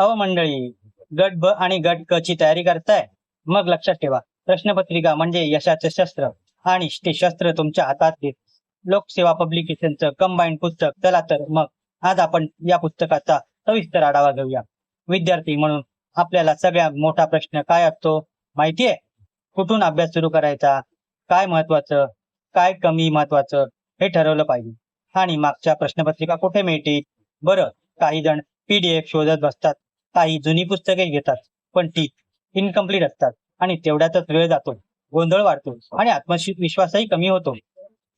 अव मंडळी गट ब आणि गट क ची तयारी करताय? मग लक्षात ठेवा प्रश्नपत्रिका म्हणजे यशाचे शस्त्र आणि ते शस्त्र तुमच्या हातात येत लोकसेवा पब्लिकेशनचं कंबाईंड पुस्तक चला तर मग आज आपण या पुस्तकाचा सविस्तर आढावा घेऊया. विद्यार्थी म्हणून आपल्याला सगळ्यात मोठा प्रश्न काय असतो? माहितीये कुठून अभ्यास सुरू करायचा? काय महत्वाचं काय कमी महत्वाचं हे ठरवलं पाहिजे. आणि मागच्या प्रश्नपत्रिका कुठे मिळतील? बरं काही जण पीडीएफ शोधत बसतात. काही जुनी पुस्तके घेतात पण ती इनकम्प्लीट असतात. आणि तेवढ्यातच वेळ जातो गोंधळ वाढतो आणि आत्मविश्वासही कमी होतो.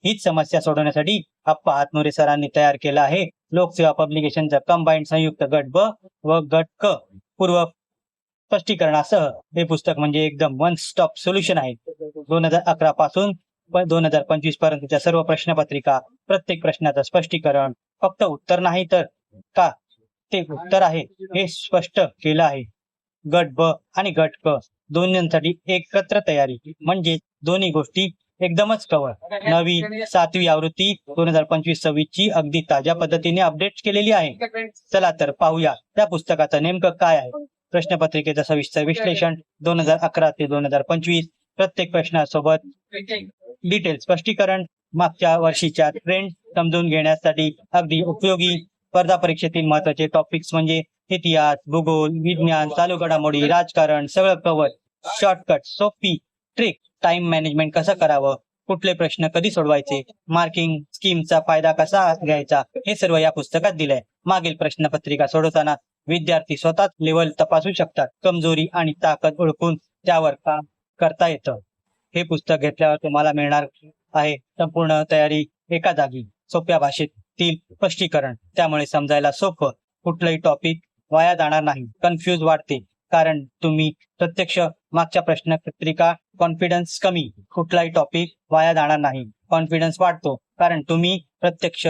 हीच समस्या सोडवण्यासाठी आप्पा हातनुरे सरांनी तयार केला आहे. लोकसेवा पब्लिकेशनचं कंबाईंड संयुक्त गट ब व गट क पूर्व स्पष्टीकरणासह हे पुस्तक म्हणजे एकदम वन स्टॉप सोल्युशन आहे. दोन हजार अकरा पासून दोन हजार पंचवीस पर्यंतच्या सर्व प्रश्नपत्रिका प्रत्येक प्रश्नाचं स्पष्टीकरण फक्त उत्तर नाही तर का? ते उत्तर आहे. हे स्पष्ट केलं आहे. गट ब आणि गट क दोन्हीसाठी एकत्र तयारी. म्हणजे दोन्ही गोष्टी एकदमच कव्हर. नवी सातवी आवृत्ती दोन हजार पंचवीस सव्वीस ची अगदी ताज्या पद्धतीने अपडेट केलेली आहे. चला तर पाहूया त्या पुस्तकाचं नेमकं काय आहे. प्रश्नपत्रिकेचं सविस्तर विश्लेषण दोन हजार अकरा ते दोन हजार पंचवीस. प्रत्येक प्रश्नासोबत डिटेल स्पष्टीकरण मागच्या वर्षीच्या ट्रेंड समजून घेण्यासाठी अगदी उपयोगी स्पर्धा परीक्षेतील महत्त्वाचे टॉपिक्स म्हणजे इतिहास भूगोल विज्ञान चालू घडामोडी राजकारण सगळं कवर शॉर्टकट सोपी ट्रिक टाइम मॅनेजमेंट कसं करावं? कुठले प्रश्न कधी सोडवायचे? मार्किंग स्कीमचा फायदा कसा घ्यायचा? हे सर्व या पुस्तकात दिलंय. मागील प्रश्नपत्रिका सोडवताना विद्यार्थी स्वतःच लेवल तपासू शकतात. कमजोरी आणि ताकद ओळखून त्यावर काम करता येतं. हे पुस्तक घेतल्यावर तुम्हाला मिळणार आहे संपूर्ण तयारी एका जागी. सोप्या भाषेत तील स्पष्टीकरण. त्यामुळे समजायला सोपं. कुठलंही टॉपिक वाया जाणार नाही. कन्फ्यूज वाटते कारण तुम्ही प्रत्यक्ष मागच्या प्रश्न पत्रिका कॉन्फिडन्स कमी. कुठलाही टॉपिक वाया जाणार नाही. कॉन्फिडन्स वाढतो. कारण तुम्ही प्रत्यक्ष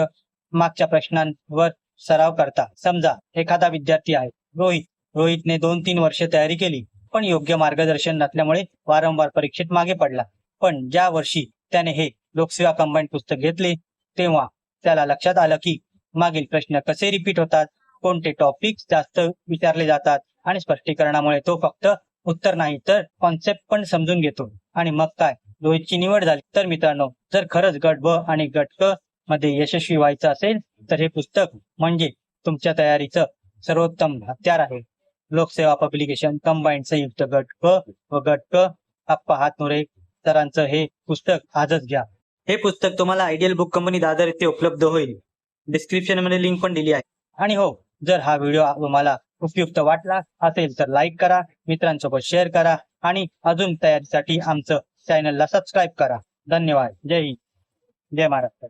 मागच्या प्रश्नांवर सराव करता. समजा एखादा विद्यार्थी आहे. रोहित. रोहितने दोन तीन वर्ष तयारी केली. पण योग्य मार्गदर्शन नसल्यामुळे वारंवार परीक्षेत मागे पडला. पण ज्या वर्षी त्याने हे लोकसेवा कंबाईन पुस्तक घेतले तेव्हा त्याला लक्षात आलं की मागील प्रश्न कसे रिपीट होतात कोणते टॉपिक्स जास्त विचारले जातात आणि स्पष्टीकरणामुळे तो फक्त उत्तर नाही तर कॉन्सेप्ट पण समजून घेतो. आणि मग काय? रोहितची निवड झाली. तर मित्रांनो जर खरंच गट ब आणि गट क मध्ये यशस्वी व्हायचं असेल तर हे पुस्तक म्हणजे तुमच्या तयारीचं सर्वोत्तम हत्यार आहे. लोकसेवा पब्लिकेशन कंबाईंड संयुक्त गट क व गट क. अप्पा हातनुरे सरांचं हे पुस्तक आजच घ्या. हे पुस्तक तुम्हाला आयडियल बुक कंपनी दादर येथे उपलब्ध होईल. डिस्क्रिप्शनमध्ये लिंक पण दिली आहे. आणि हो जर हा व्हिडिओ तुम्हाला उपयुक्त वाटला असेल तर लाईक करा मित्रांसोबत शेअर करा आणि अजून तयारीसाठी आमचं चॅनलला सबस्क्राईब करा. धन्यवाद. जय हिंद. जय महाराष्ट्र.